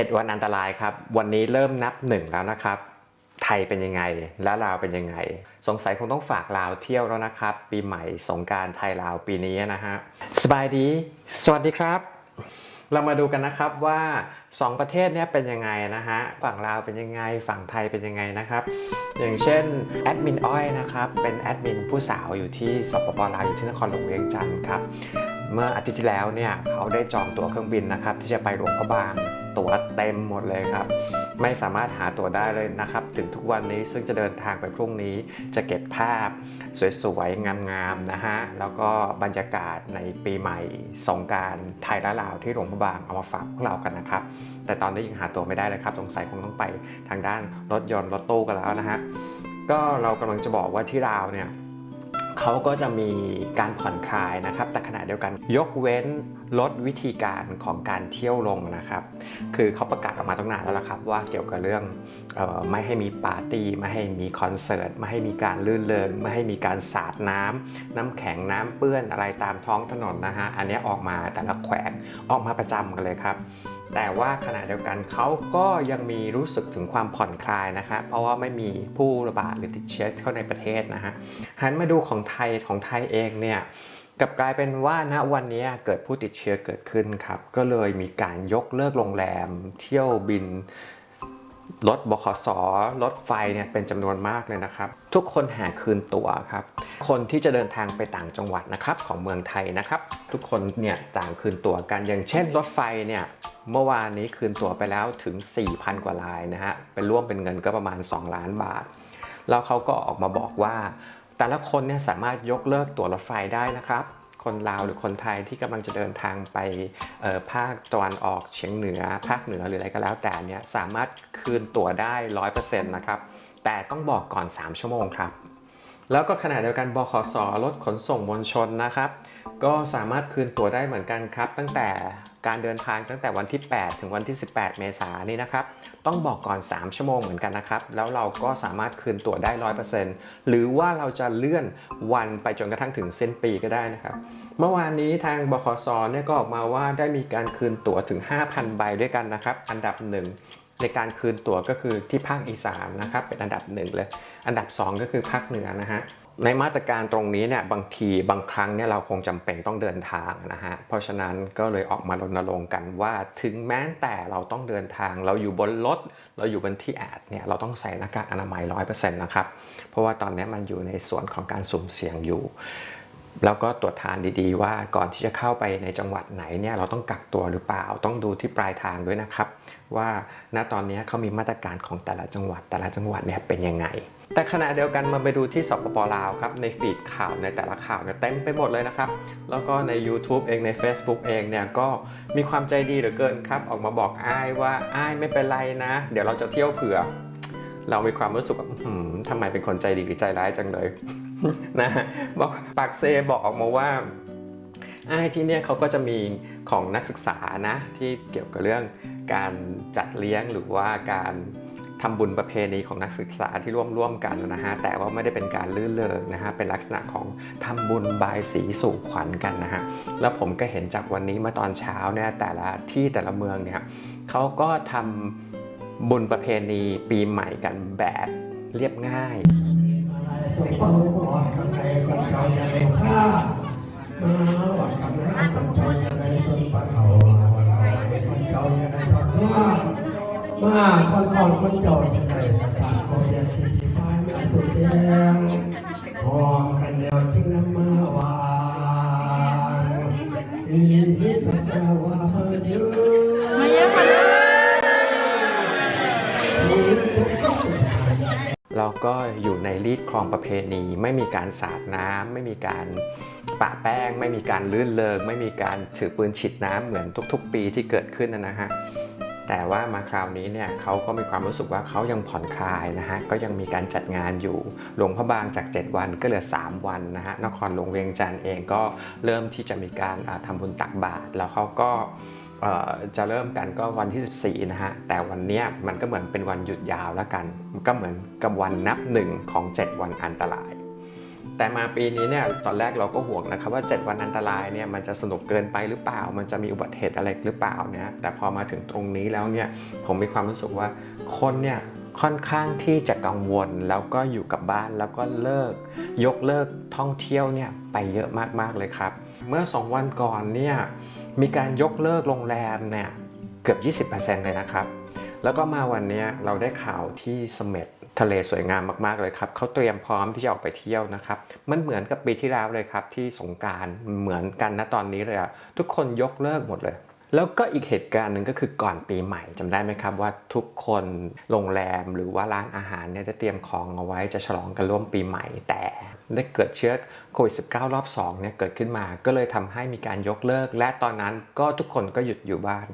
7 วันอันตรายครับ วันนี้เริ่มนับหนึ่งแล้วนะครับ ไทยเป็นยังไง และลาวเป็นยังไง สงสัยคงต้องฝากลาวเที่ยวแล้วนะครับ ปีใหม่สงการไทยลาวปีนี้นะฮะ สบายดี สวัสดีครับ เรามาดูกันนะครับว่า 2 ประเทศเนี้ยเป็นยังไงนะฮะ ฝั่งลาวเป็นยังไง ฝั่งไทยเป็นยังไงนะครับ อย่างเช่นแอดมินอ้อยนะครับ เป็นแอดมินผู้สาวอยู่ที่สปปลาวอยู่ที่นครหลวงเวียงจันทร์ครับ เมื่ออาทิตย์ที่แล้วเนี่ยเขาได้จองตั๋วเครื่องบินนะครับที่จะไปหลวงพระบาง ตั๋วเต็มหมดเลยครับ ไม่สามารถหาตั๋วได้เลยนะครับ ถึงทุกวันนี้ซึ่งจะเดินทางไปพรุ่งนี้จะเก็บภาพสวยๆ งามๆนะฮะ แล้วก็บรรยากาศในปีใหม่สงการไทยและลาวที่หลวงพระบางเอามาฝากพวกเรากันนะครับ แต่ตอนนี้ยังหาตั๋วไม่ได้เลยครับสงสัยคงต้องไปทางด้านรถยนต์รถตู้กันแล้วนะฮะก็เรากำลังจะบอกว่าที่ลาวเนี่ยเขาก็จะมีการผ่อนคลายนะครับ แต่ขณะเดียวกันยกเว้น ลดวิธีการของการเที่ยวลงนะครับ คือเขาประกาศออกมาตั้งนานแล้วล่ะครับ ว่าเกี่ยวกับเรื่องออไม่ให้มีปาร์ตี้ไม่ให้มีคอนเสิร์ตไม่ให้มีการลื่นเริงไม่ให้มีการสาดน้ำน้ำแข็งน้ำเปื้อนอะไรตามท้องถนนนะฮะอันนี้ออกมาแต่ละแขวงออกมาประจำกันเลยครับแต่ว่าขณะเดียวกันเขาก็ยังมีรู้สึกถึงความผ่อนคลายนะครับเพราะว่าไม่มีผู้ระบาดหรือติดเชื้อเข้าในประเทศนะฮะหันมาดูของไทยของไทยเองเนี่ย กับกลายเป็นว่าณวันนี้เกิดผู้ติดเชื้อเกิดขึ้นครับ ก็เลยมีการยกเลิกโรงแรม เที่ยวบินรถบขสรถไฟเนี่ยเป็นจำนวนมากเลยนะครับ ทุกคนแห่คืนตั๋วครับ คนที่จะเดินทางไปต่างจังหวัดนะครับของเมืองไทยนะครับ ทุกคนเนี่ยต่างคืนตั๋วกันอย่างเช่น รถไฟเนี่ยเมื่อวานนี้คืนตั๋วไปแล้วถึง 4,000 กว่ารายนะฮะเป็นร่วมเป็นเงินก็ประมาณ 2 ล้านบาท แล้วเขาก็ออกมาบอกว่า แต่ละคนเนี่ยสามารถยกเลิกตั๋วรถไฟได้นะครับ คนลาวหรือคนไทยที่กำลังจะเดินทางไปออภาคตะวันออกเฉียงเหนือ ภาคเหนือหรืออะไรก็แล้วแต่เนี่ยสามารถคืนตั๋วได้100%นะครับ แต่ต้องบอกก่อน 3 ชั่วโมงครับแล้วก็ขณะเดียวกันบขสรถขนส่งมวลชนนะครับ ก็สามารถคืนตั๋วได้เหมือนกันครับ ตั้งแต่ การเดินทางตั้งแต่วันที่ 8 ถึงวันที่ 18 เมษายนนี้นะครับ ต้องบอกก่อน 3 ชั่วโมงเหมือนกันนะครับ แล้วเราก็สามารถคืนตั๋วได้ 100%หรือว่าเราจะเลื่อนวันไปจนกระทั่งถึงเส้นปีก็ได้นะครับ เมื่อวานนี้ทางบขสเนี่ยก็ออกมาว่าได้มีการคืนตั๋วถึง 5,000 ใบด้วยกันนะครับ อันดับหนึ่งในการคืนตั๋วก็คือที่ภาคอีสานนะครับเป็นอันดับหนึ่งเลย อันดับ 2 ก็คือภาคเหนือนะฮะ ในมาตรการตรงนี้เนี่ยบางทีบางครั้งเนี่ยเราคงจำเป็นต้องเดินทางนะฮะเพราะฉะนั้นก็เลยออกมารณรงค์กันว่าถึงแม้แต่เราต้องเดินทาง เราอยู่บนรถเราอยู่บนที่แอดเนี่ยเราต้องใส่หน้ากากอนามัย100%นะครับเพราะว่าตอนนี้มันอยู่ในส่วนของการสุ่มเสี่ยงอยู่แล้วก็ตรวจทานดีๆ ว่าก่อนที่จะเข้าไปในจังหวัดไหนเนี่ยเราต้องกักตัวหรือเปล่า ต้องดูที่ปลายทางด้วยนะครับ ว่าณตอนนี้เขามีมาตรการของแต่ละจังหวัดแต่ละจังหวัดเนี่ยเป็นยังไง แต่ขณะเดียวกันมาไปดูที่สปปลาวครับในฟีดข่าวในแต่ละข่าวเนี่ยเต็มไปหมดเลยนะครับ แล้วก็ใน YouTube เองใน Facebook เองเนี่ยก็มีความใจดีเหลือเกินครับ ออกมาบอกอ้ายว่าอ้ายไม่เป็นไรนะ เดี๋ยวเราจะเที่ยวเผื่อ เรามีความรู้สึกว่าทำไมเป็นคนใจดีหรือใจร้ายจังเลยนะบอกปากเซบอกออกมาว่าไอ้ายที่เนี่ยเขาก็จะมีของนักศึกษานะที่เกี่ยวกับเรื่องการจัดเลี้ยงหรือว่าการ ทำบุญประเพณีของนักศึกษาที่ร่วมร่วมกันนะฮะแต่ว่าไม่ได้เป็นการลื่นเลิงนะฮะเป็นลักษณะของทำบุญบายสีสู่ขวัญกันนะฮะแล้วผมก็เห็นจากวันนี้มื่อตอนเช้าเนี่ยแต่ละที่แต่ละเมืองเนี่ยเขาก็ทำบุญประเพณีปีใหม่กันแบบเรียบง่าย มาคนก่อนคนเก่าอย่าในสถานเขาเรียนที่ที่ฟ้าไม่ถูกแจงหอมกันเดียวจึงนำมาวางอีนิดแต่ว่ามาเยอะมาเยอะค่ะเราก็อยู่ในรีดคลองประเพณี ไม่มีการสาดน้ำไม่มีการปะแป้ง ไม่มีการลื่นเลิง ไม่มีการถือปืนฉีดน้ำเหมือนทุกๆ ปีที่เกิดขึ้นนะฮะ แต่ว่ามาคราวนี้เนี่ยเขาก็มีความรู้สึกว่าเขายังผ่อนคลายนะฮะก็ยังมีการจัดงานอยู่หลวงพระบางจาก 7 วันก็เหลือ 3 วันนะฮะนครหลวงเวียงจันทร์เองก็เริ่มที่จะมีการอ่าทำบุญตักบาตรแล้วเขาก็จะเริ่มกันก็วันที่ 14 นะฮะ แต่วันนี้มันก็เหมือนเป็นวันหยุดยาวแล้วกันมันก็เหมือนกับวันนับหนึ่งของ 7 วันอันตราย แต่มาปีนี้เนี่ยตอนแรกเราก็ห่วงนะครับว่า 7 วันอันตรายเนี่ยมันจะสนุกเกินไปหรือเปล่า มันจะมีอุบัติเหตุอะไรหรือเปล่านะแต่พอมาถึงตรงนี้แล้วเนี่ยผมมีความรู้สึกว่าคนเนี่ยค่อนข้างที่จะกังวลแล้วก็อยู่กับบ้านแล้วก็เลิก ยกเลิกท่องเที่ยวเนี่ยไปเยอะมากๆเลยครับ เมื่อ 2 วันก่อนเนี่ยมีการยกเลิกโรงแรมเนี่ยเกือบ 20%เลยนะครับ แล้วก็มาวันนี้เราได้ข่าวที่เสม็ด ทะเลสวยงามมากๆเลยครับเขาเตรียมพร้อมที่จะออกไปเที่ยวนะครับ มันเหมือนกับปีที่แล้วเลยครับที่สงการเหมือนกันนะตอนนี้เลยอะทุกคนยกเลิกหมดเลยแล้วก็อีกเหตุการณ์หนึ่งก็คือก่อนปีใหม่จำได้ไหมครับว่าทุกคนโรงแรมหรือว่าร้านอาหารเนี่ยจะเตรียมของเอาไว้จะฉลองกันร่วมปีใหม่ แต่ได้เกิดเชื้อโควิด -19 รอบ2เนี่ยเกิดขึ้นมา ก็เลยทำให้มีการยกเลิก และตอนนั้นก็ทุกคนก็หยุดอยู่บ้าน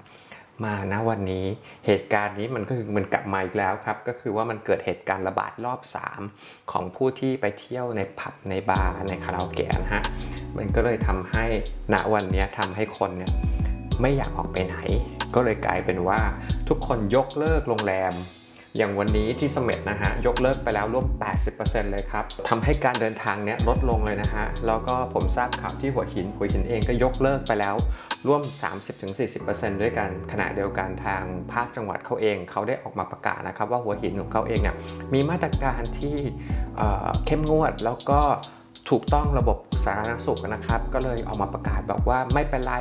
มาณวันนี้เหตุการณ์นี้มันก็คือมันกลับมาอีกแล้วครับ ก็คือว่ามันเกิดเหตุการณ์ระบาดรอบ 3 ของผู้ที่ไปเที่ยวในผับในบาร์ในคาราโอเกะนะฮะมันก็เลยทำให้ณวันนี้ทำให้คนเนี่ยไม่อยากออกไปไหน ก็เลยกลายเป็นว่าทุกคนยกเลิกโรงแรม อย่างวันนี้ที่สม็ดนะฮะยกเลิกไปแล้วร่วม 80%เลยครับทำให้การเดินทางเนี้ยลดลงเลยนะฮะแล้วก็ผมทราบข่าวที่หัวหินหัวหินเองก็ยกเลิกไปแล้ว ร่วม 30-40%ด้วยกันขณะเดียวกันทางภาคจังหวัดเขาเองเขาได้ออกมาประกาศนะครับ ว่าหัวหินของเขาเองเนี่ยมีมาตรการที่เเข้มงวดแล้วก็ถูกต้องระบบสาธารณสุขนะครับ ก็เลยออกมาประกาศบอกว่าไม่เป็นไร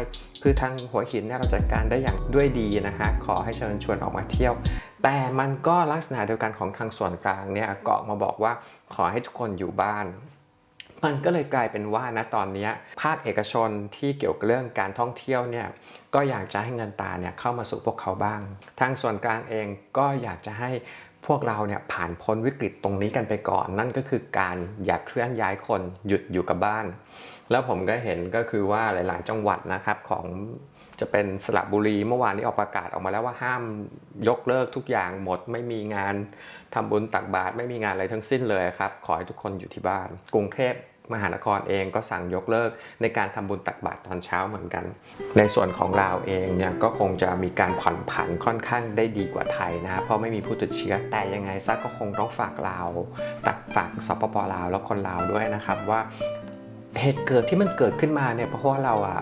คือทางหัวหินเนี่ยเราจัดการได้อย่างด้วยดีนะฮะขอให้เชิญชวนออกมาเที่ยว แต่มันก็ลักษณะเดียวกันของทางส่วนกลางเนี่ยก็ออกมาบอกว่าขอให้ทุกคนอยู่บ้าน มันก็เลยกลายเป็นว่านะตอนนี้ภาคเอกชนที่เกี่ยวกับเรื่องการท่องเที่ยวเนี่ยก็อยากจะให้เงินตาเนี่ยเข้ามาสู่พวกเขาบ้าง ทางส่วนกลางเองก็อยากจะให้พวกเราเนี่ยผ่านพ้นวิกฤตตรงนี้กันไปก่อน นั่นก็คือการอยากเคลื่อนย้ายคนหยุดอยู่กับบ้าน แล้วผมก็เห็นก็คือว่าหลาย ๆ จังหวัดนะครับของ จะเป็นสระบุรีเมื่อวานนี้ออกประกาศออกมาแล้วว่าห้ามยกเลิกทุกอย่างหมด ไม่มีงานทำบุญตักบาตรไม่มีงานอะไรทั้งสิ้นเลยครับ ขอให้ทุกคนอยู่ที่บ้าน กรุงเทพมหานครเองก็สั่งยกเลิกในการทำบุญตักบาตรตอนเช้าเหมือนกัน ในส่วนของเราเองเนี่ยก็คงจะมีการผ่อนผันค่อนข้างได้ดีกว่าไทยนะเพราะไม่มีผู้ติดเชื้อแต่ยังไงซะก็คงต้องฝากลาตักฝากสปปลาวแล้วคนลาวด้วยนะครับว่าเหตุเกิดที่มันเกิดขึ้นมาเนี่ยเพราะว่าเราอะ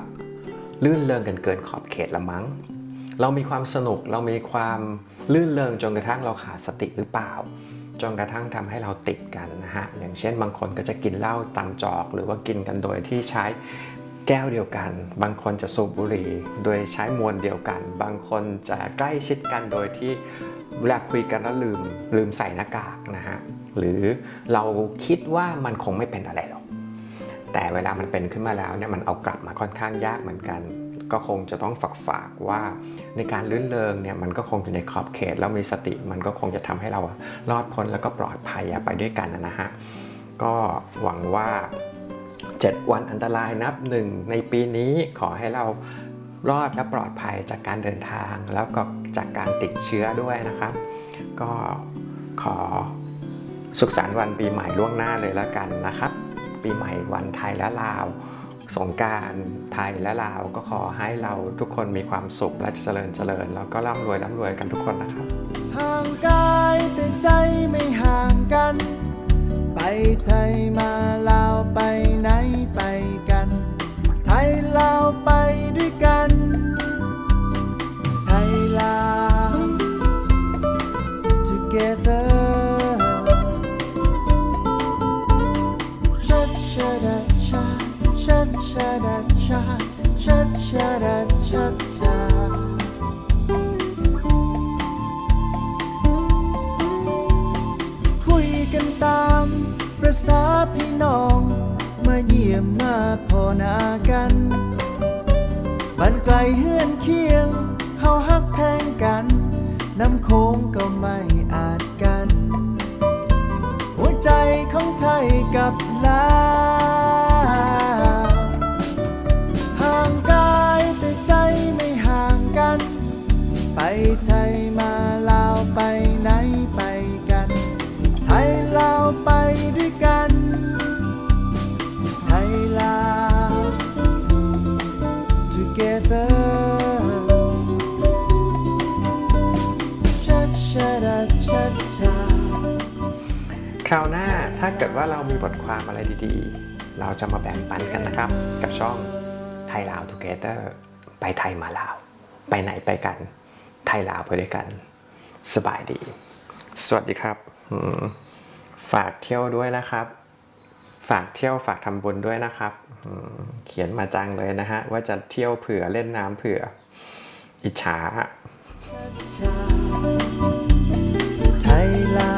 ลื่นเริงกันเกินขอบเขตละมั้ง เรามีความสนุกเรามีความลื่นเริงจนกระทั่งเราขาดสติหรือเปล่า จนกระทั่งทำให้เราติดกันนะฮะ อย่างเช่นบางคนก็จะกินเหล้าตามจอก หรือว่ากินกันโดยที่ใช้แก้วเดียวกัน บางคนจะสูบบุหรี่โดยใช้มวลเดียวกัน บางคนจะใกล้ชิดกันโดยที่เวลาคุยกันแล้วลืมลืมใส่หน้ากากนะฮะ หรือเราคิดว่ามันคงไม่เป็นอะไรหรอก แต่เวลามันเป็นขึ้นมาแล้วเนี่ยมันเอากลับมาค่อนข้างยากเหมือนกัน ก็คงจะต้องฝากฝากว่า ในการลื่นเลงเนี่ยมันก็คงอยู่ในขอบเขตแล้วมีสติ มันก็คงจะทำให้เรารอดพ้นแล้วก็ปลอดภัยไปด้วยกันนะฮะก็หวังว่า 7 วันอันตรายนับหนึ่งในปีนี้ขอให้เรารอดและปลอดภัยจากการเดินทาง แล้วก็จากการติดเชื้อด้วยนะครับ ก็ขอสุขสันต์วันปีใหม่ล่วงหน้าเลยแล้วกันนะครับ ปีใหม่วันไทยและลาว สงการไทยและลาวก็ขอให้เราทุกคนมีความสุขและเจริญเจริญ แล้วก็ร่ำรวยร่ำรวยกันทุกคนนะครับห่างกายแต่ใจไม่ห่างกัน ไปไทยมา มาพอนากัน บันไกลเฮือนเคียง เฮาฮักแทงกัน น้ำโค้งก็ไม่อาจกัน หัวใจของไทยกับ คราวหน้าถ้าเกิดว่าเรามีบทความอะไรดีๆ เราจะมาแบ่งปันกันนะครับ กับช่องไทยลาว Together ไปไทยมาลาว ไปไหนไปกัน ไทยลาวไปด้วยกัน สบายดี สวัสดีครับ ฝากเที่ยวด้วยนะครับ ฝากเที่ยวฝากทำบุญด้วยนะครับ เขียนมาจังเลยนะฮะ ว่าจะเที่ยวเผื่อเล่นน้ำเผื่อ อิจฉาไทยลา